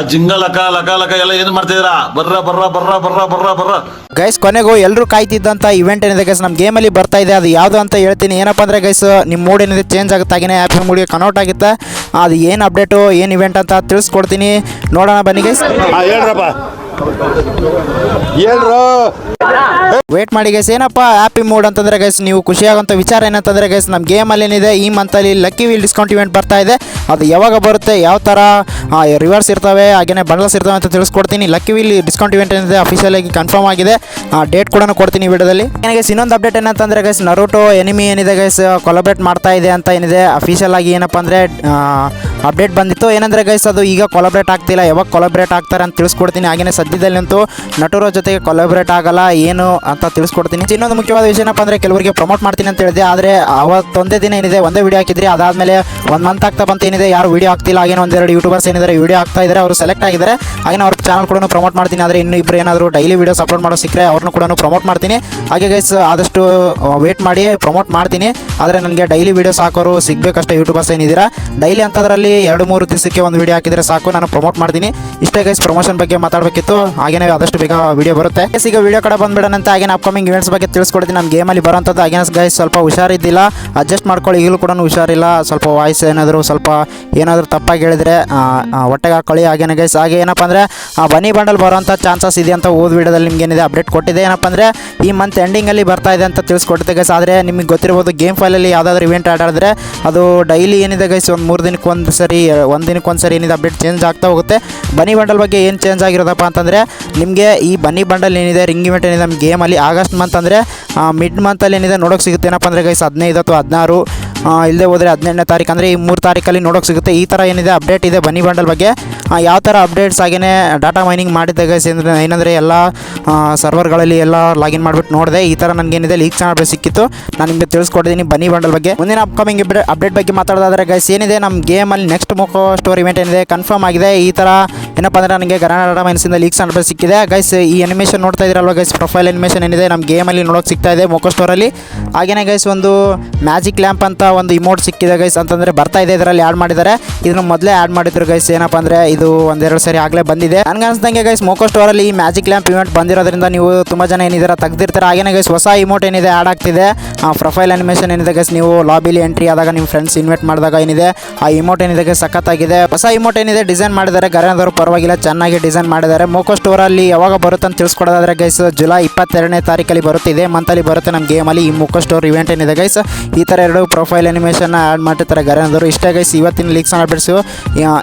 ಆ ಜಿಂಗ ಲಕ ಲಕ ಲಕ ಎಲ್ಲ ಏನ್ ಮಾಡ್ತಿದ್ದೀರಾ? ಬರ್ರ ಬರ್ರ ಬರ್ರ ಬರ್ರ ಬರ್ರ ಬರ್ರ. ಗೈಸ್ ಕೊನೆಗೂ ಎಲ್ಲರೂ ಕಾಯ್ತಿದ್ದಂತ ಇವೆಂಟ್ ಏನಿದೆ ಗೈಸ್ ನಮ್ಮ ಗೇಮಲ್ಲಿ ಬರ್ತಾ ಇದೆ. ಅದು ಯಾವುದು ಅಂತ ಹೇಳ್ತೀನಿ. ಏನಪ್ಪ ಅಂದರೆ ಗೈಸ್ ನಿಮ್ಮ ಮೂಡ್ ಏನಿದೆ ಚೇಂಜ್ ಆಗುತ್ತೆ. ಆ್ಯಪ್ ಮೂಡಿಗೆ ಕನೌಟ್ ಆಗುತ್ತೆ. ಅದು ಏನು ಅಪ್ಡೇಟು ಏನು ಇವೆಂಟ್ ಅಂತ ತಿಳಿಸ್ಕೊಡ್ತೀನಿ. ನೋಡೋಣ ಬನ್ನಿ ಗೈಸ್ ಹೇಳ್ರಪ್ಪ. ಹೇಳ್ರು. ವೇಟ್ ಮಾಡಿ ಗೈಸ್ ಏನಪ್ಪ ಹ್ಯಾಪಿ ಮೂಡ್ ಅಂತಂದ್ರೆ ಗೈಸ್ ನೀವು ಖುಷಿಯಾಗುವಂಥ ವಿಚಾರ ಏನಂತಂದ್ರೆ ಗೈಸ್ ನಮ್ಮ ಗೇಮಲ್ಲಿ ಏನಿದೆ ಈ ಮಂತಲ್ಲಿ ಲಕ್ಕಿ ವೀಲ್ ಡಿಸ್ಕೌಂಟ್ ಇವೆಂಟ್ ಬರ್ತಾ ಇದೆ. ಅದು ಯಾವಾಗ ಬರುತ್ತೆ, ಯಾವ ಥರ ರಿವರ್ಸ್ ಇರ್ತವೆ, ಹಾಗೇನೆ ಬಂಡಲ್ಸ್ ಇರ್ತವೆ ಅಂತ ತಿಳಿಸ್ಕೊಡ್ತೀನಿ. ಲಕ್ಕಿ ವೀಲ್ ಡಿಸ್ಕೌಂಟ್ ಇವೆಂಟ್ ಏನಿದೆ ಅಫಿಷಿಯಲ್ ಆಗಿ ಕನ್ಫರ್ಮ್ ಆಗಿದೆ. ಆ ಡೇಟ್ ಕೂಡ ಕೊಡ್ತೀನಿ ವಿಡಿಯೋದಲ್ಲಿ. ಗೈಸ್ ಇನ್ನೊಂದು ಅಪ್ಡೇಟ್ ಏನಂತಂದ್ರೆ ಗೈಸ್ ನರೋಟೋ ಎನಿಮಿ ಏನಿದೆ ಗೈಸ್ ಕೊಲಬ್ರೇಟ್ ಮಾಡ್ತಾ ಇದೆ ಅಂತ ಏನಿದೆ ಅಫಿಷಿಯಲ್ ಆಗಿ ಏನಪ್ಪ ಅಂದರೆ ಅಪ್ಡೇಟ್ ಬಂದಿತ್ತು. ಏನಂದ್ರೆ ಗೈಸ್ ಅದು ಈಗ ಕೊಲಬ್ರೇಟ್ ಆಗ್ತಿಲ್ಲ. ಯಾವಾಗ ಕೊಲಬ್ರೇಟ್ ಆಗ್ತಾರೆ ಅಂತ ತಿಳಿಸ್ಕೊಡ್ತೀನಿ. ಹಾಗೇನೆ ಸದ್ಯದಲ್ಲಂತೂ ನಟರ ಜೊತೆಗೆ ಕೊಲಬ್ರೇಟ್ ಆಗಲ್ಲ, ಏನು ಅಂತ ತಿಳಿಸ್ಕೊಡ್ತೀನಿ. ಇನ್ನೊಂದು ಮುಖ್ಯವಾದ ವಿಷಯ ಏನಪ್ಪ ಅಂದರೆ ಕೆಲವರಿಗೆ ಪ್ರಮೋಟ್ ಮಾಡ್ತೀನಿ ಅಂತ ಹೇಳಿದೆ ಆದರೆ ಅವತ್ತೊಂದೇ ದಿನ ಏನಿದೆ, ಒಂದೇ ವಿಡಿಯೋ ಹಾಕಿದ್ರಿ. ಅದಾದಮೇಲೆ ಒಂದು ಮಂತ್ ಆಗ್ತಾ ಬಂತ, ಏನಿದೆ, ಯಾರು ವಿಡಿಯೋ ಆಗ್ತಿಲ್ಲ ಹಾಗೇನೆ ಒಂದೆರಡು ಯೂಟ್ಯೂಬರ್ಸ್ ಏನಿದ್ದಾರೆ ವಿಡಿಯೋ ಆಗ್ತಾ ಇದ್ದಾರೆ ಅವರು ಸೆಲೆಕ್ಟ್ ಆಗಿದ್ದಾರೆ. ಹಾಗೆ ಅವ್ರ ಚಾನಲ್ ಕೂಡ ಪ್ರಮೋಟ್ ಮಾಡ್ತೀನಿ. ಆದರೆ ಇನ್ನು ಇಬ್ಬರು ಏನಾದರೂ ಡೈಲಿ ವಿಡಿಯೋಸ್ ಅಪ್ಲೋಡ್ ಮಾಡೋ ಸಿಕ್ಕರೆ ಅವ್ರನ್ನೂ ಕೂಡ ಪ್ರಮೋಟ್ ಮಾಡ್ತೀನಿ. ಹಾಗೆ ಗೈಸ್ ಆದಷ್ಟು ವೇಟ್ ಮಾಡಿ ಪ್ರಮೋಟ್ ಮಾಡ್ತೀನಿ. ಆದರೆ ನನಗೆ ಡೈಲಿ ವೀಡಿಯೋಸ್ ಹಾಕೋರು ಸಿಗಬೇಕಷ್ಟೇ ಯೂಟ್ಯೂಬರ್ಸ್ ಏನಿದ್ದೀರಾ. ಡೈಲಿ ಅಂತದ್ರಲ್ಲಿ ಎರಡು ಮೂರು ದಿವಸಕ್ಕೆ ಒಂದು ವಿಡಿಯೋ ಹಾಕಿದರೆ ಸಾಕು ನಾನು ಪ್ರಮೋಟ್ ಮಾಡ್ತೀನಿ. ಇಷ್ಟೇ ಗೈಸ್ ಪ್ರಮೋಷನ್ ಬಗ್ಗೆ ಮಾತಾಡಬೇಕಿತ್ತು ಹಾಗೇನೆ ಆದಷ್ಟು ಬೇಗ ವಿಡಿಯೋ ಬರುತ್ತೆ. ಈಗ ವಿಡಿಯೋ ಕಡೆ ಬಂದ್ಬಿಡೋಣಂತ ಹಾಗೇನೇ ಹಾಗೆ ಅಪ್ಕಮಿಂಗ್ ಇವೆಂಟ್ಸ್ ಬಗ್ಗೆ ತಿಳಿಸ್ಕೊಡ್ತೀನಿ. ನಮ್ಮ ಗೇಮಲ್ಲಿ ಬರೋಂಥದ್ದು ಹಾಗೆ ಗೈಸ್ ಸ್ವಲ್ಪ ಹುಷಾರಿದ್ದಿಲ್ಲ. ಅಡ್ಜಸ್ಟ್ ಮಾಡ್ಕೊಳ್ಳಿ ಈಗಲೂ ಕೂಡ ಹುಷಾರಿಲ್ಲ. ಸ್ವಲ್ಪ ವಾಯ್ಸ್ ಏನಾದರೂ ಸ್ವಲ್ಪ ಏನಾದರೂ ತಪ್ಪಾಗಿ ಹೇಳಿದ್ರೆ ಆ, ಆ, ಹೊಟ್ಟೆಗೆ ಹಾಕೊಳ್ಳಿ ಹಾಗೇನೆ ಗೈಸ್ ಹಾಗೆ ಏನಪ್ಪ ಅಂದರೆ ಬನ್ನಿ ಬಂಡಲ್ ಬರೋಂಥ ಚಾನ್ಸಸ್ ಇದೆ ಅಂತ ಓದ್ ವಿಡಿಯೋದಲ್ಲಿ ನಿಮ್ಗೆ ಏನಿದೆ ಅಪ್ಡೇಟ್ ಕೊಟ್ಟಿದೆ. ಏನಪ್ಪ ಅಂದರೆ ಈ ಮಂತ್ ಎಂಡಿಂಗಲ್ಲಿ ಬರ್ತಾ ಇದೆ ಅಂತ ತಿಳಿಸ್ಕೊಟ್ಟಿದೆ ಗೈಸ್ ಆದರೆ ನಿಮಗೆ ಗೊತ್ತಿರ್ಬೋದು ಗೇಮ್ ಫೈಲಲ್ಲಿ ಯಾವುದಾದ್ರೂ ಇವೆಂಟ್ ಆಡಾಡಿದ್ರೆ ಅದು ಡೈಲಿ ಏನಿದೆ ಗೈಸ್ ಒಂದು ಮೂರು ದಿನಕ್ಕೆ ಒಂದು ಸರಿ ಒಂದು ದಿನಕ್ಕೆ ಒಂದು ಸರಿ ಏನಿದೆ ಅಪ್ಡೇಟ್ ಚೇಂಜ್ ಆಗ್ತಾ ಹೋಗುತ್ತೆ. ಬನ್ನಿ ಬಂಡಲ್ ಬಗ್ಗೆ ಏನು ಚೇಂಜ್ ಆಗಿರೋದಪ್ಪ ಅಂತಂದರೆ, ನಿಮಗೆ ಈ ಬನ್ನಿ ಬಂಡಲ್ ಏನಿದೆ, ರಿಂಗ್ ಇವೆಂಟ್ ಏನಿದೆ ನಮ್ಮ ಗೇಮಲ್ಲಿ ಆಗಸ್ಟ್ ಮಂತ್ ಅಂದರೆ ಮಿಡ್ ಮಂತಲ್ಲಿ ಏನಿದೆ ನೋಡೋಕೆ ಸಿಗುತ್ತೆ. ಏನಪ್ಪ ಅಂದರೆ ಗೈಸ್ ಹದಿನೈದು ಅಥವಾ ಹದಿನಾರು ಇಲ್ಲದೆ ಹೋದರೆ ಹದಿನೆಂಟನೇ ತಾರೀಕು, ಅಂದರೆ ಈ ಮೂರು ತಾರೀಕಲ್ಲಿ ನೋಡೋಕೆ ಸಿಗುತ್ತೆ. ಈ ಥರ ಏನಿದೆ, ಅಪ್ಡೇಟ್ ಇದೆ ಬನ್ನಿ ಬಂಡಲ್ ಬಗ್ಗೆ. ಯಾವ ಥರ ಅಪ್ಡೇಟ್ಸ್ ಹಾಗೆಯೇ ಡಾಟಾ ಮೈನಿಂಗ್ ಮಾಡಿದ್ದೆ ಗೈಸ್ ಏನಂದರೆ ಎಲ್ಲ ಸರ್ವರ್ಗಳಲ್ಲಿ ಎಲ್ಲ ಲಾಗಿನ್ ಮಾಡಿಬಿಟ್ಟು ನೋಡಿದೆ. ಈ ಥರ ನನಗೇನಿದೆ ಲೀಕ್ ಚಾನಲ್ ಸಿಕ್ಕಿತ್ತು. ನಾನು ನಿಮಗೆ ತಿಳಿಸ್ಕೊಟ್ಟಿದ್ದೀನಿ ಬನ್ನಿ ಬಂಡಲ್ ಬಗ್ಗೆ. ಮುಂದಿನ ಅಪ್ಕಮಿಂಗ್ ಅಪ್ಡೇಟ್ ಬಗ್ಗೆ ಮಾತಾಡೋದಾದ್ರೆ ಗೈಸ್ ಏನಿದೆ ನಮ್ಮ ಗೇಮಲ್ಲಿ ನೆಕ್ಸ್ಟ್ ಮೊಕೋ ಸ್ಟೋರ್ ಇವೆಂಟ್ ಏನಿದೆ ಕನ್ಫರ್ಮ್ ಆಗಿದೆ. ಈ ಥರ ಏನಪ್ಪ ಅಂದರೆ ನನಗೆ ಗರಾನ ಡಾಟಾ ಮೈನ್ಸಿಂದ ಲೀಕ್ಸ್ ಚಾನಲ್ ಸಿಕ್ಕಿದೆ. ಗೈಸ್ ಈ ಅನಿಮೇಷನ್ ನೋಡ್ತಾ ಇದ್ದೀರಲ್ವ ಗೈಸ್ ಪ್ರೊಫೈಲ್ ಅನಿಮೇಷನ್ ಏನಿದೆ ನಮ್ಮ ಗೇಮಲ್ಲಿ ನೋಡೋಕೆ ಸಿಗ್ತಾ ಇದೆ ಮೊಕೋ ಸ್ಟೋರಲ್ಲಿ ಹಾಗೆಯೇ ಗೈಸ್ ಒಂದು ಮ್ಯಾಜಿಕ್ ಲ್ಯಾಂಪ್ ಅಂತ ಒಂದು ಇಮೋಟ್ ಸಿಕ್ಕಿದೆ ಗೈಸ್ ಅಂತಂದ್ರೆ ಬರ್ತಾ ಇದೆ ಇದರಲ್ಲಿ ಆಡ್ ಮಾಡಿದ್ದಾರೆ. ಇದನ್ನ ಮೊದಲೇ ಆಡ್ ಮಾಡಿದ್ರು ಗೈಸ್ ಏನಪ್ಪ ಅಂದ್ರೆ ಇದು ಒಂದೆರಡು ಸರಿ ಆಗಲೇ ಬಂದಿದೆ. ನನಗೆ ಅನ್ಸ್ದಂಗೆ ಗೈಸ್ ಸ್ಟೋರ್ ಅಲ್ಲಿ ಈ ಮ್ಯಾಜಿಕ್ ಲ್ಯಾಂಪ್ ಇವೆಂಟ್ ಬಂದಿರೋದ್ರಿಂದ ನೀವು ತುಂಬಾ ಜನ ಏನಿದ್ದೀರಾ ತೆಗ್ದಿರ್ತಾರೆ. ಹಾಗೇನೆ ಗೈಸ್ ಹೊಸ ಇಮೋಟ್ ಏನಿದೆ ಆಡ್ ಆಗ್ತಿದೆ. ಪ್ರೊಫೈಲ್ ಅನಿಮೇಷನ್ ಏನಿದೆ ಗೈಸ್ ನೀವು ಲಾಬಿಲಿ ಎಂಟ್ರಿ ಆದಾಗ ನಿಮ್ಮ ಫ್ರೆಂಡ್ಸ್ ಇನ್ವೈಟ್ ಮಾಡಿದಾಗ ಏನಿದೆ, ಆ ಇಮೋಟ್ ಏನಿದೆ ಗೈಸ್ ಸಖತ್ತಾಗಿದೆ. ಹೊಸ ಇಮೋಟ್ ಏನಿದೆ ಡಿಸೈನ್ ಮಾಡಿದ್ದಾರೆ ಗರನದವರು ಪರವಾಗಿಲ್ಲ, ಚೆನ್ನಾಗಿ ಡಿಸೈನ್ ಮಾಡಿದ್ದಾರೆ. ಮೋಕೋ ಸ್ಟೋರ್ ಅಲ್ಲಿ ಯಾವಾಗ ಬರುತ್ತೆ ಅಂತ ತಿಳಿಸ್ಕೊಡೋದಾದ್ರೆ ಗೈಸ್ ಜುಲೈ ಇಪ್ಪತ್ತೆರಡನೇ ತಾರೀಕಲ್ಲಿ ಬರುತ್ತೆ ಮಂತ್ ಮಂತಲ್ಲಿ ಬರುತ್ತೆ ನಮ್ಮ ಗೇಮಲ್ಲಿ ಈ ಮೋಕೋ ಸ್ಟೋರ್ ಇವೆಂಟ್ ಏನಿದೆ ಗೈಸ್ ಈ ತರ ಎರಡು ಪ್ರೊಫೈಲ್ ಅನಿಮೇಷನ್ ಆ್ಯಡ್ ಮಾಡಿರ್ತಾರೆ ಅಂದರು ಇಷ್ಟೇ ಗೈಸ್ ಇವತ್ತಿನ ಲೀಕ್ಸ್ ಅಪ್ಡೇಟ್ಸು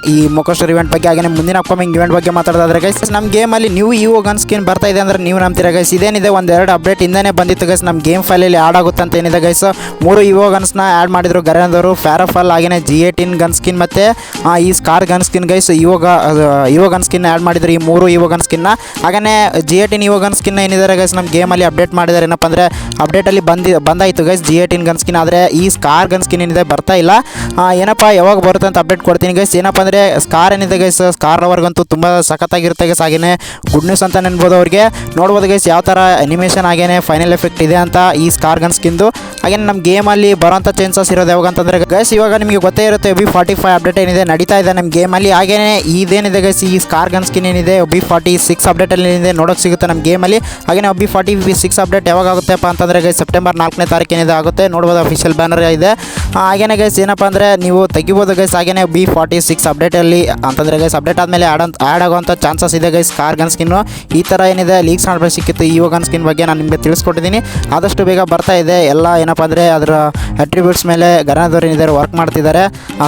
ಈ ಮೊಕೋಸ್ಟರ್ ಇವೆಂಟ್ ಬಗ್ಗೆ ಹಾಗೆ ಮುಂದಿನ ಅಪ್ಕಮಿಂಗ್ ಇವೆಂಟ್ ಬಗ್ಗೆ ಮಾತಾಡೋದಾದ್ರೆ ಗೈಸ್ ನಮ್ಮ ಗೇಮಲ್ಲಿ ನ್ಯೂ ಇಒ ಗನ್ ಸ್ಕಿನ್ ಬರ್ತಾ ಇದೆ ಅಂದ್ರೆ ನೀವು ನಂಬ್ತೀರಾ ಗೈಸ್ ಇದೇನಿದೆ? ಒಂದೆರಡು ಅಪ್ಡೇಟ್ ಇಂದನೇ ಬಂದಿತ್ತು ಗೈಸ್ ನಮ್ಮ ಗೇಮ್ ಫೈಲಲ್ಲಿ ಆ್ಯಡ್ ಆಗುತ್ತೆ ಅಂತ ಏನಿದೆ ಗೈಸ್ ಮೂರು ಇಒ ಗನ್ಸ್ನ ಆ್ಯಡ್ ಮಾಡಿದ್ರು ಅಂದರು ಫ್ಯಾರಫಲ್ ಹಾಗೆಯೇ ಜಿ ಏಟಿನ್ ಗನ್ ಸ್ಕಿನ್ ಮತ್ತು ಈ ಸ್ಕಾರ್ ಗನ್ ಸ್ಕಿನ್ ಗೈಸ್ ಇವಾಗ ಇವಾಗ ಗನ್ ಸ್ಕಿನ್ ಆ್ಯಡ್ ಮಾಡಿದ್ರು ಈ ಮೂರು ಇವಾಗ ಗನ್ ಸ್ಕಿನ್ನ ಹಾಗೆ ಜಿ ಏಟಿನ್ ಇವಾಗ ಗನ್ ಸ್ಕಿನ್ ಏನಿದ್ದಾರೆ ಗೈಸ್ ನಮ್ಮ ಗೇಮಲ್ಲಿ ಅಪ್ಡೇಟ್ ಮಾಡಿದ್ದಾರೆ ಏನಪ್ಪ ಅಂದರೆ ಅಪ್ಡೇಟಲ್ಲಿ ಬಂದಿ, ಬಂದಾಯಿತು guys G eighteen gun skin ಆದರೆ ಈ ಸ್ಕಾರ್ ಗನ್ ಸ್ಕಿನ್ ಏನಿದೆ ಬರ್ತಾ ಇಲ್ಲ. ಏನಪ್ಪ, ಯಾವಾಗ ಬರುತ್ತೆ ಅಂತ ಅಪ್ಡೇಟ್ ಕೊಡ್ತೀನಿ ಗೈಸ್ ಏನಪ್ಪ ಅಂದರೆ ಸ್ಕಾರ್ ಏನಿದೆ ಗೈಸ್ ಸ್ಕಾರ್ ಅವ್ರಿಗಂತೂ ತುಂಬ ಸಖತ್ತಾಗಿರುತ್ತೆ ಗೈಸ್ ಹಾಗೆಯೇ ಗುಡ್ ನ್ಯೂಸ್ ಅಂತ ನೆನ್ಬೋದು ಅವ್ರಿಗೆ. ನೋಡ್ಬೋದು ಗೈಸ್ ಯಾವ ಥರ ಅನಿಮೇಷನ್ ಆಗೇನೆ ಫೈನಲ್ ಎಫೆಕ್ಟ್ ಇದೆ ಅಂತ ಈ ಸ್ಕಾರ್ ಗನ್ ಸ್ಕಿನ್ದು ಹಾಗೆ ನಮ್ಮ ಗೇಮಲ್ಲಿ ಬರೋಂಥ ಚಾನ್ಸಸ್ ಇರೋದು ಯಾವಾಗ ಅಂತಂದರೆ ಗೈಸ್ ಇವಾಗ ನಿಮಗೆ ಗೊತ್ತೇ ಇರುತ್ತೆ ಬಿ ಫಾರ್ಟಿ ಫೈವ್ ಅಪ್ಡೇಟ್ ಏನಿದೆ, ನಡೀತಾ ಇದೆ ನಮ್ಮ ಗೇಮಲ್ಲಿ ಹಾಗೇನೆ ಇದೇನಿದೆ ಗೈಸ್ ಈ ಸ್ಕಾರ್ ಗನ್ ಸ್ಕಿನ್ ಏನಿದೆ ಬಿ ಫಾರ್ಟಿ ಸಿಕ್ಸ್ ಅಪ್ಡೇಟಲ್ಲಿ ಏನಿದೆ ನೋಡೋಕೆ ಸಿಗುತ್ತೆ ನಮ್ಮ ಗೇಮಲ್ಲಿ ಹಾಗೆಯೇ ಬಿ ಫಾರ್ಟಿ ಸಿಕ್ಸ್ ಅಪ್ಡೇಟ್ ಯಾವಾಗ ಆಗುತ್ತೆಪ್ಪ ಅಂತಂದರೆ ಗೈಸ್ ಸೆಪ್ಟೆಂಬರ್ ನಾಲ್ಕನೇ ತಾರೀಕು ಏನಿದೆ ಆಗುತ್ತೆ. ನೋಡ್ಬೋದು ಅಫಿಷಿಯಲ್ ಬ್ಯಾನರ್ ಇದೆ. ಹಾಗೇನೆ ಗೈಸ್ ಏನಪ್ಪ ಅಂದರೆ ನೀವು ತೆಗಿಬೋದು ಗೈಸ್ ಹಾಗೇನೆ ಬಿ ಫಾರ್ಟಿ ಸಿಕ್ಸ್ ಅಪ್ಡೇಟಲ್ಲಿ ಅಂತಂದರೆ ಗೈಸ್ ಅಪ್ಡೇಟ್ ಆದಮೇಲೆ ಅಂತ ಆ್ಯಡ್ ಆಗುವಂಥ ಚಾನ್ಸಸ್ ಇದೆ ಗೈಸ್ ಕಾರ್ ಗನ್ ಸ್ಕಿನ್ನು ಈ ಥರ ಏನಿದೆ ಲೀಕ್ಸ್ ಮಾಡಬೇಕು ಸಿಕ್ಕಿತ್ತು ಈ ಗನ್ ಸ್ಕಿನ್ ಬಗ್ಗೆ ನಾನು ನಿಮಗೆ ತಿಳಿಸ್ಕೊಟ್ಟಿದ್ದೀನಿ. ಆದಷ್ಟು ಬೇಗ ಬರ್ತಾ ಇದೆ, ಎಲ್ಲ ಏನಪ್ಪ ಅಂದರೆ ಅದರ ಅಟ್ರಿಬ್ಯೂಟ್ಸ್ ಮೇಲೆ ಗರನದವ್ರು ಏನಿದ್ದಾರೆ ವರ್ಕ್ ಮಾಡ್ತಿದ್ದಾರೆ.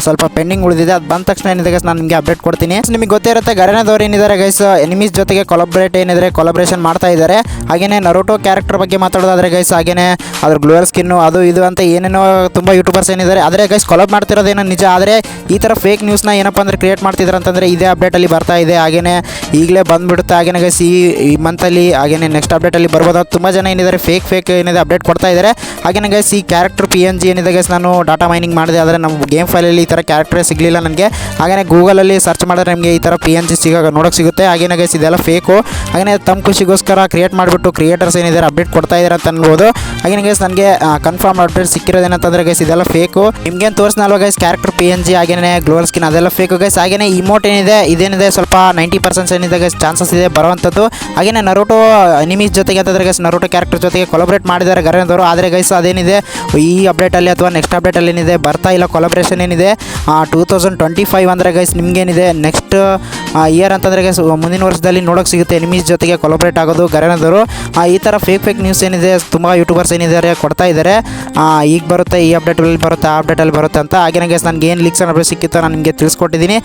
ಸ್ವಲ್ಪ ಪೆಂಡಿಂಗ್ ಉಳಿದಿದೆ, ಅದು ಬಂದ ತಕ್ಷಣ ಏನಿದೆ ಗೈಸ್ ನಾನು ನಿಮಗೆ ಅಪ್ಡೇಟ್ ಕೊಡ್ತೀನಿ. ನಿಮಗೆ ಗೊತ್ತೇ ಇರುತ್ತೆ ಗರನದವ್ರು ಏನಿದ್ದಾರೆ ಗೈಸ್ ಎನಿಮೀಸ್ ಜೊತೆಗೆ ಕೊಲಾಬ್ರೇಟ್ ಏನಿದ್ರೆ ಕೊಲಾಬ್ರೇಷನ್ ಮಾಡ್ತಾ ಇದ್ದಾರೆ. ಹಾಗೆಯೇ ನರೋಟೋ ಕ್ಯಾರೆಕ್ಟರ್ ಬಗ್ಗೆ ಮಾತಾಡೋದಾದ್ರೆ ಗೈಸ್ ಹಾಗೆಯೇ ಅದ್ರ ಗ್ಲೋಯರ್ ಸ್ಕಿನ್ನು ಅದು ಇದು ಅಂತ ಏನೇನೋ ತುಂಬ ಯೂಟ್ಯೂಬರ್ಸ್ ಏನಿದ್ದಾರೆ, ಆದರೆ ಗೈಸ್ ಕೊಲಾಬ್ ಮಾಡ್ತಿರೋದೇನೋ ನಿಜ, ಆದರೆ ಈ ಥರ ಫೇಕ್ ನ್ಯೂಸ್ನ ಏನಪ್ಪ ಅಂದರೆ ಕ್ರಿಯೇಟ್ ಮಾಡ್ತಿದ್ದಾರೆ ಅಂತಂದರೆ ಇದೇ ಅಪ್ಡೇಟಲ್ಲಿ ಬರ್ತಾ ಇದೆ. ಹಾಗೆಯೇ ಈಗಲೇ ಬಂದುಬಿಡುತ್ತೆ ಹಾಗೆಯೇ ಗೈಸ್ ಈ ಮಂತಲ್ಲಿ ಹಾಗೆಯೇ ನೆಕ್ಸ್ಟ್ ಅಪ್ಡೇಟಲ್ಲಿ ಬರ್ಬೋದು. ತುಂಬ ಜನ ಏನಿದ್ದಾರೆ ಫೇಕ್ ಫೇಕ್ ಏನಿದೆ ಅಪ್ಡೇಟ್ ಕೊಡ್ತಾ ಇದ್ದಾರೆ. ಹಾಗೆಯೇ ಗೈಸ್ ಈ ಕ್ಯಾರೆಕ್ಟರ್ ಪಿ ಎನ್ ಜಿ ಏನಿದೆ ಗೈಸ್ ನಾನು ಡಾಟಾ ಮೈನಿಂಗ್ ಮಾಡಿದೆ, ಆದರೆ ನಮ್ಮ ಗೇಮ್ ಫೈಲಲ್ಲಿ ಈ ಥರ ಕ್ಯಾರೆಕ್ಟರೇ ಸಿಗಲಿಲ್ಲ ನನಗೆ. ಹಾಗೆಯೇ ಗೂಗಲಲ್ಲಿ ಸರ್ಚ್ ಮಾಡಿದ್ರೆ ನಮಗೆ ಈ ಥರ ಪಿ ಎನ್ ಜಿ ಸಿಗೋ, ನೋಡೋಕೆ ಸಿಗುತ್ತೆ. ಹಾಗೆಯೇ ಗೈಸ್ ಇದೆಲ್ಲ ಫೇಕು ಹಾಗೆಯೇ ತಮ್ಮ ಖುಷಿಗೋಸ್ಕರ ಕ್ರಿಯೇಟ್ ಮಾಡಿಬಿಟ್ಟು ಕ್ರಿಯೇಟರ್ಸ್ ಏನಿದ್ದಾರೆ ಅಪ್ಡೇಟ್ ಕೊಡ್ತಾ ಇದ್ದಾರೆ ಅಂತ ಅನ್ಬೋದು. ಹಾಗೆಯೇ ಗೈಸ್ ನನಗೆ ಕನ್ಫರ್ಮ್ ಅಪ್ಡೇಟ್ ಸಿಕ್ಕಿರೋದೇನಂತಂದರೆ ಗೈಸ್ ಇದೆಲ್ಲ ಫೇಕು ನಿಮ್ಗೇನು ತೋರಿಸ್ನಲ್ವ guys character P N G ಆಗೇನೆ global skin ಅದೆಲ್ಲ ಫೇಕು ಗೈಸ್ ಹಾಗೇನೆ ಇಮೋಟ್ ಏನಿದೆ, ಇದೇನಿದೆ, ಸ್ವಲ್ಪ ನೈಂಟಿ ಪರ್ಸೆಂಟ್ಸ್ ಏನಿದೆ ಗೈಸ್ ಚಾನ್ಸಸ್ ಇದೆ ಬರುವಂಥದ್ದು. ಹಾಗೇನೆ ನರೋಟೋ ನಿಮಿಸ್ ಜೊತೆಗೆ ಅಂತಂದ್ರೆ ಗೈಸ್ ನರೋಟೋ ಕ್ಯಾರೆಕ್ಟರ್ ಜೊತೆಗೆ ಕೊಲಬ್ರೇಟ್ ಮಾಡಿದ್ದಾರೆ ಗರೇನದವರು ಆದರೆ ಗೈಸ್ ಅದೇನಿದೆ, ಈ ಅಪ್ಡೇಟಲ್ಲಿ ಅಥವಾ ನೆಕ್ಸ್ಟ್ ಅಪ್ಡೇಟಲ್ಲಿ ಏನಿದೆ, ಬರ್ತಾ ಇಲ್ಲ ಕೊಲಬ್ರೇಷನ್ ಏನಿದೆ. ಟೂ ತೌಸಂಡ್ ಟ್ವೆಂಟಿ ಫೈವ್ ಅಂದರೆ ಗೈಸ್ ನಿಮ್ಗೇನಿದೆ ನೆಕ್ಸ್ಟ್ ಇಯರ್ ಅಂತಂದರೆ ಗೈಸ್ ಮುಂದಿನ ವರ್ಷದಲ್ಲಿ ನೋಡೋಕೆ ಸಿಗುತ್ತೆ. ಎನಿಮೀಸ್ ಜೊತೆಗೆ ಕೊಲಬ್ರೇಟ್ ಆಗೋದು ಗರೇನದವರು ಈ ಥರ ಫೇಕ್ ಫೇಕ್ ನ್ಯೂಸ್ ಏನಿದೆ, ತುಂಬ ಯೂಟ್ಯೂಬರ್ಸ್ ಏನಿದ್ದಾರೆ, ಕೊಡ್ತಾ ಇದ್ದಾರೆ. ಈಗ ಬರುತ್ತೆ ಈ ಅಪ್ಡೇಟಲ್ಲಿ ಬರುತ್ತೆ ಅಪ್ಡೇಟಲ್ಲಿ ಬರುತ್ತೆ ಅಂತ. ಹಾಗೆ ಗೆಸ್ ನನಗೆ ಏನು ಲೀಕ್ಸ್ ಅನ್ನೋ ಸಿಕ್ಕಿತ್ತು ನಾನು ನಿಮಗೆ ತಿಳಿಸ್ಕೊಟ್ಟಿದ್ದೀನಿ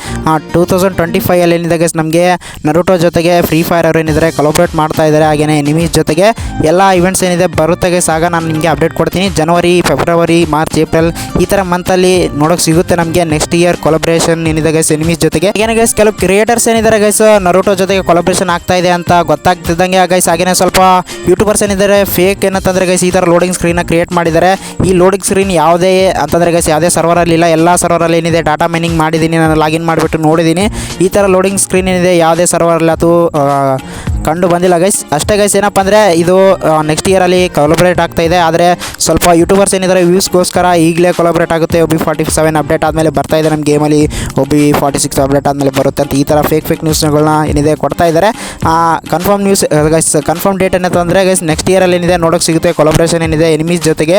ಟೂ ತೌಸಂಡ್ ಟ್ವೆಂಟಿ ಫೈವಲ್ಲಿ ಏನಿದೆ ಗೆಸ್ ನಮಗೆ ನರುಟೋ ಜೊತೆಗೆ ಫ್ರೀ ಫೈರ್ ಅವರು ಏನಿದ್ದಾರೆ ಕೊಲಬ್ರೇಟ್ ಮಾಡ್ತಾ ಇದ್ದಾರೆ ಹಾಗೆಯೇ ನಿಮಿಷ್ ಜೊತೆಗೆ ಎಲ್ಲ ಇವೆಂಟ್ಸ್ ಏನಿದೆ ಬರುತ್ತೆ ಗೈಸ್ ಆಗ ನಾನು ನಿಮಗೆ ಅಪ್ಡೇಟ್ ಕೊಡ್ತೀನಿ. ಜನವರಿ ಫೆಬ್ರವರಿ ಮಾರ್ಚ್ ಏಪ್ರಿಲ್ ಈ ಥರ ಮಂತಲ್ಲಿ ನೋಡೋಕೆ ಸಿಗುತ್ತೆ ನಮಗೆ. ನೆಕ್ಸ್ಟ್ ಇಯರ್ ಕೊಲಬ್ರೇಷನ್ ಏನಿದೆ ಗೈಸ್ ಎನಿಮೀಸ್ ಜೊತೆಗೆ. ಏನೇ ಗೈಸ್ ಕೆಲವು ಕ್ರಿಯೇಟರ್ಸ್ ಏನಿದ್ದಾರೆ ಗೈಸ್ ನರುಟೋ ಜೊತೆಗೆ ಕೊಲಬ್ರೇಷನ್ ಆಗ್ತಾ ಇದೆ ಅಂತ ಗೊತ್ತಾಗ್ತಿದ್ದಂಗೆ ಗೈಸ್ ಹಾಗೆಯೇ ಸ್ವಲ್ಪ ಯೂಟ್ಯೂಬರ್ಸ್ ಏನಿದ್ದಾರೆ ಫೇಕ್ ಏನಂತಂದ್ರೆ ಗೈಸ್ ಈ ಥರ ಲೋಡಿಂಗ್ ಸ್ಕ್ರೀನ್ನ ಕ್ರಿಯೇಟ್ ಮಾಡಿದ್ದಾರೆ ಈ ಲೋಡಿಂಗ್ ಸ್ಕ್ರೀನ್ ಯಾವುದೇ, ಅಂತಂದರೆ ಗೈಸ್ ಯಾವುದೇ ಸರ್ವರಲ್ಲಿ ಇಲ್ಲ, ಎಲ್ಲ ಸರ್ವರಲ್ಲಿ ಏನಿದೆ ಡಾಟಾ ಮೈನಿಂಗ್ ಮಾಡಿದ್ದೀನಿ, ನಾನು ಲಾಗಿನ್ ಮಾಡಿಬಿಟ್ಟು ನೋಡಿದ್ದೀನಿ. ಈ ಥರ ಲೋಡಿಂಗ್ ಸ್ಕ್ರೀನ್ ಏನಿದೆ, ಯಾವುದೇ ಸರ್ವರಲ್ಲಿ ಅದು ಕಂಡು ಬಂದಿಲ್ಲ ಗೈಸ್ ಅಷ್ಟೇ ಗೈಸ್ ಏನಪ್ಪ ಅಂದರೆ ಇದು ನೆಕ್ಸ್ಟ್ ಇಯರಲ್ಲಿ ಕೊಲಬ್ರೇಟ್ ಆಗ್ತಾ ಇದೆ. ಆದರೆ ಸ್ವಲ್ಪ ಯೂಟ್ಯೂಬರ್ಸ್ ಏನಿದ್ದಾರೆ ವ್ಯೂಸ್ಗೋಸ್ಕರ ಈಗಲೇ ಕೊಲಬ್ರೇಟ್ ಆಗುತ್ತೆ. ಒಬ್ಬಿ ಫಾರ್ಟಿ ಸೆವೆನ್ ಅಪ್ಡೇಟ್ ಆದಮೇಲೆ ಬರ್ತಾ ಇದೆ ನಮ್ಮ ಗೇಮಲ್ಲಿ O B forty six update ಆದಮೇಲೆ ಬರುತ್ತೆ ಅಂತ ಈ ಥರ ಫೇಕ್ ಫೇಕ್ ನ್ಯೂಸ್ಗಳನ್ನ ಏನಿದೆ ಕೊಡ್ತಾ ಇದ್ದಾರೆ confirm news guys confirm date ಏನಂತಂದರೆ ಗೈಸ್ ನೆಕ್ಸ್ಟ್ ಇಯರಲ್ಲಿ ಏನಿದೆ, ನೋಡೋಕೆ ಸಿಗುತ್ತೆ ಕೊಲಬ್ರೇಷನ್ ಏನಿದೆ ಎನಿಮೀಸ್ ಜೊತೆಗೆ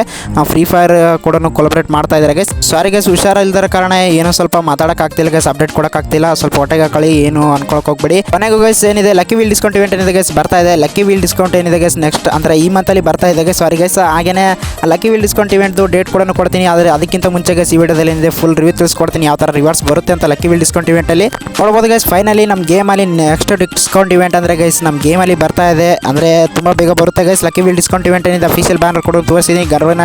ಫ್ರೀ ಫೈರ್ ಕೂಡ ಕೊಲಬ್ರೇಟ್ ಮಾಡ್ತಾ ಇದ್ದಾರೆ ಗೈಸ್ ಸಾರಿ ಗೈಸ್ ಹುಷಾರಿಲ್ದರ ಕಾರಣ ಏನೋ ಸ್ವಲ್ಪ ಮಾತಾಡೋಕ್ಕಾಗ್ತಿಲ್ಲ ಗೈಸ್ ಅಪ್ಡೇಟ್ ಕೊಡೋಕ್ಕಾಗ್ತಿಲ್ಲ ಸ್ವಲ್ಪ ಹೊಟ್ಟೆಗೆ ಹಾಕೊಳ್ಳಿ ಏನು ಅನ್ಕೊಳಕ್ ಹೋಗ್ಬೇಡಿ. ಕೊನೆಗೂ ಗೈಸ್ ಏನಿದೆ? ಲಕ್ಕಿ ವೀಲ್ ಡಿಸ್ಕೌಂಟ್ ಇವೆಂಟ್ ಏನಿದೆ ಗೈಸ್ ಬರ್ತಾ ಇದೆ. ಲಕ್ಕಿ ವೀಲ್ ಡಿಸ್ಕೌಂಟ್ ಏನಿದೆ ಗೈಸ್ ನೆಕ್ಸ್ಟ್ ಅಂದ್ರೆ ಈ ಮಂತಲ್ಲಿ ಬರ್ತಾ ಇದೆ ಗೈಸ್ ಸಾರಿ ಗೈಸ್ ಹಾಗೇನೆ ಲಕ್ಕಿ ವೀಲ್ ಡಿಸ್ಕೌಂಟ್ ಇವೆಂಟ್ದು ಡೇಟ್ ಕೂಡ ಕೊಡ್ತೀನಿ. ಆದರೆ ಅದಕ್ಕಿಂತ ಮುಂಚೆ ಗೈಸ್ ಈ ವಿಡಿಯೋದಲ್ಲಿ ಏನಿದೆ ಫುಲ್ ರಿವ್ಯೂ ತಿಳಿಸ್ಕೊಡ್ತೀನಿ. ಯಾವ ಥರ ರಿವರ್ಸ್ ಬರುತ್ತೆ ಅಂತ ಲಕ್ಕಿ ವೀಲ್ ಡಿಸ್ಕೌಂಟ್ ಇವೆಂಟಲ್ಲಿ ನೋಡ್ಬೋದು ಗೈಸ್ ಫೈನಲಿ ನಮ್ಮ ಅಲ್ಲಿ ನೆಕ್ಸ್ಟ್ ಡಿಸ್ಕೌಂಟ್ ಇವೆಂಟ್ ಅಂದರೆ ಗೈಸ್ ನಮ್ಮ ಅಲ್ಲಿ ಬರ್ತಾ ಇದೆ. ಅಂದರೆ ತುಂಬ ಬೇಗ ಬರುತ್ತೆ guys lucky wheel discount event ಏನಿದೆ ಅಫಿಷಿಯಲ್ ಬ್ಯಾನರ್ ಕೂಡ ತೋರಿಸಿದ್ದೀನಿ ಗರ್ವನ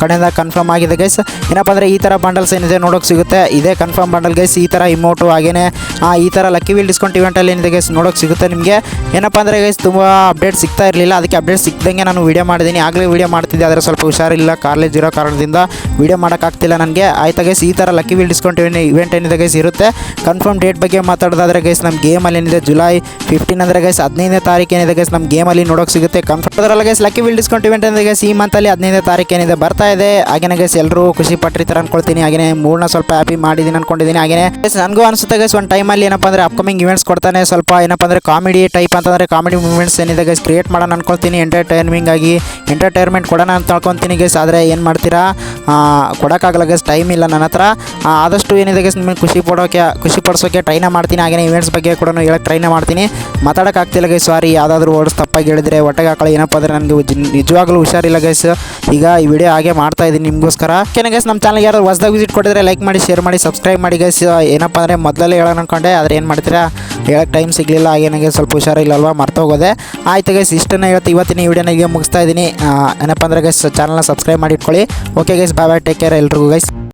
ಕಡೆಯಿಂದ ಕನ್ಫರ್ಮ್ ಆಗಿದೆ ಗೈಸ್ ಏನಪ್ಪ ಅಂದರೆ ಈ ಥರ ಬಂಡಲ್ಸ್ ಏನಿದೆ ನೋಡೋಕೆ ಸಿಗುತ್ತೆ. ಇದೇ ಕನ್ಫರ್ಮ್ ಬಂಡಲ್ ಗೈಸ್ ಈ ಥರ ಇಮೋಟು ಹಾಗೇನೆ ಆ, ಈ ಥರ ಲಕ್ಕಿ ವೀಲ್ ಡಿಸ್ಕೌಂಟ್ ಇವೆಂಟಲ್ಲಿ ಏನಿದೆ ಗೈಸ್ ನೋಡೋಕೆ ಸಿಗುತ್ತೆ ನಿಮಗೆ. ಏನಪ್ಪ ಅಂದರೆ ಗೈಸ್ ತುಂಬ ಅಪ್ಡೇಟ್ ಸಿಗ್ತಾ ಇರಲಿಲ್ಲ. ಅದಕ್ಕೆ ಅಪ್ಡೇಟ್ ಸಿಕ್ದಂಗೆ ನಾನು ವೀಡಿಯೋ ಮಾಡಿದ್ದೀನಿ. ಆಗಲೇ ವೀಡಿಯೋ ಮಾಡ್ತಿದ್ದೆ ಆದರೆ ಸ್ವಲ್ಪ ಹುಷಾರಿಲ್ಲ ಕಾಲೇಜ್ ಇರೋ ಕಾರಣದಿಂದ ವೀಡಿಯೋ ಮಾಡೋಕ್ಕಾಗ್ತಿಲ್ಲ ನನಗೆ. ಆಯ್ತಾ ಗೈಸ್ ಈ ಥರ ಲಕ್ಕಿ ವೀಲ್ ಡಿಸ್ಕೌಂಟ್ ಇವೆಂಟ್ ಏನಿದೆ ಗೈಸ್ ಇರುತ್ತೆ. ಕನ್ಫರ್ಮ್ ಡೇಟ್ ಬಗ್ಗೆ ಮಾತಾಡೋದಾದ್ರೆ ಗೈಸ್ ನಮ್ಮ ಗೇಮಲ್ಲಿ ಏನಿದೆ ಜುಲೈ ಫಿಫ್ಟೀನ್ ಅಂದರೆ ಗೈಸ್ ಹದಿನೈದನೇ ತಾರೀಕು ಏನಿದೆ ಗೈಸ್ ನಮ್ಮ ಗೇಮಲ್ಲಿ ನೋಡೋಕೆ ಸಿಗುತ್ತೆ. Confirm ಅದರಲ್ಲ guys lucky wheel discount event ಏನಿದೆ ಗೈಸ್ ಈ ಮಂತಲ್ಲಿ ಹದಿನೈದನೇ ತಾರೀಕು ಏನಿದೆ ಬರ್ತಾ ಇದೆ. ಹಾಗೇನೆ ಗೈಸ್ ಎಲ್ಲರೂ ಖುಷಿ ಪಟ್ಟಿರ್ತಾರೆ ಅನ್ಕೊಳ್ತೀನಿ. ಹಾಗೆ ಮೂರ್ನ ಸ್ವಲ್ಪ ಹ್ಯಾಪಿ ಮಾಡಿದ್ದೀನಿ ಅನ್ಕೊಂಡಿದ್ದೀನಿ ಹಾಗೆ ಗೈಸ್ ನನಗೂ ಅನಿಸುತ್ತೆ ಗೈಸ್ ಒಂದು ಟೈಮಲ್ಲಿ ಏನಪ್ಪ ಅಂದರೆ ಅಪ್ಕಮಿಂಗ್ ಇವೆಂಟ್ಸ್ ಕೊಡ್ತಾನೆ. ಸ್ವಲ್ಪ ಏನಪ್ಪ ಅಂದರೆ ಕಾಮಿಡಿ ಟೈಪ್ ಅಂತಂದರೆ ಕಾಮಿಡಿ ಮೂಮೆಂಟ್ಸ್ ಏನಿದೆ ಗೈಸ್ ಕ್ರಿಯೇಟ್ ಮಾಡೋಣ ಅನ್ಕೊಳ್ತೀನಿ. ಎಂಟರ್ಟೈನ್ಮಿಂಗ್ ಆಗಿ ಎಂಟರ್ಟೈನ್ಮೆಂಟ್ ಕೊಡೋಣ ಅಂತ ತಿಳ್ಕೊತೀನಿ ಗೈಸ್ ಆದರೆ ಏನು ಮಾಡ್ತೀರಾ? ಕೊಡೋಕ್ಕಾಗಲ್ಲ ಗೈಸ್ ಟೈಮ್ ಇಲ್ಲ ನನ್ನ ಹತ್ರ. ಆದಷ್ಟು ಏನಿದೆ ಗೈಸ್ ನಿಮಗೆ ಖುಷಿ ಪಡೋಕೆ, ಖುಷಿ ಪಡಿಸೋಕೆ ಟ್ರೈನ ಮಾಡ್ತೀನಿ. ಹಾಗೆ ಇವೆಂಟ್ಸ್ ಬಗ್ಗೆ ಕೂಡ ಹೇಳಕ್ಕೆ ಟ್ರೈನ ಮಾಡ್ತೀನಿ. ಮಾತಾಡೋಕ್ಕಾಗ್ತಿಲ್ಲ ಗೈಸ್ ಸಾರಿ ಯಾವುದಾದ್ರೂ ವರ್ಡ್ಸ್ ತಪ್ಪಾಗಿ ಹೇಳಿದ್ರೆ ಹೊಟ್ಟೆಗೆ ಹಾಕೊಳ್ಳಿ ಏನಪ್ಪ ಅಂದರೆ ನನಗೆ ನಿಜವಾಗ್ಲೂ ಹುಷಾರಿಲ್ಲ ಗೈಸ್ ಈಗ ಈ ವಿಡಿಯೋ ಹಾಗೆ ಮಾಡ್ತಾ ಇದ್ದೀನಿ ನಿಮಗೋಸ್ಕರ ಓಕೆನಾ ಗೈಸ್ ನಮ್ಮ ಚಾನಲ್ ಯಾರು ಹೊಸದಾಗಿ ವಿಸಿಟ್ ಕೊಟ್ಟಿದ್ರೆ ಲೈಕ್ ಮಾಡಿ ಶೇರ್ ಮಾಡಿ ಸಬ್ಸ್ಕ್ರೈಬ್ ಮಾಡಿ ಗೈಸ್ ಏನಪ್ಪ ಅಂದರೆ ಮೊದಲೇ ಹೇಳೋಣ ಅನ್ಕೊಂಡೆ, ಆದರೆ ಏನು ಮಾಡ್ತೀರಾ? ಹೇಳಕ್ಕೆ ಟೈಮ್ ಸಿಗಲಿಲ್ಲ ಹಾಗೇನಾಗೆ ಸ್ವಲ್ಪ ಹುಷಾರಿಲ್ಲಲ್ವಾ ಮರ್ತೋಗೋದೆ ಆಯ್ತು ಗೈಸ್ ಇಷ್ಟನ್ನು ಇವತ್ತು ಇವತ್ತಿನ ವಿಡಿಯೋನ ಈಗ ಮುಗಿಸ್ತಾ ಇದ್ದೀನಿ ಏನಪ್ಪ ಅಂದರೆ ಗೈಸ್ ಚಾನಲ್ನ ಸಬ್ಸ್ಕ್ರೈಬ್ ಮಾಡಿ ಇಟ್ಕೊಳ್ಳಿ. Okay guys bye bye take care ಎಲ್ರಿಗೂ ಗೈಸ್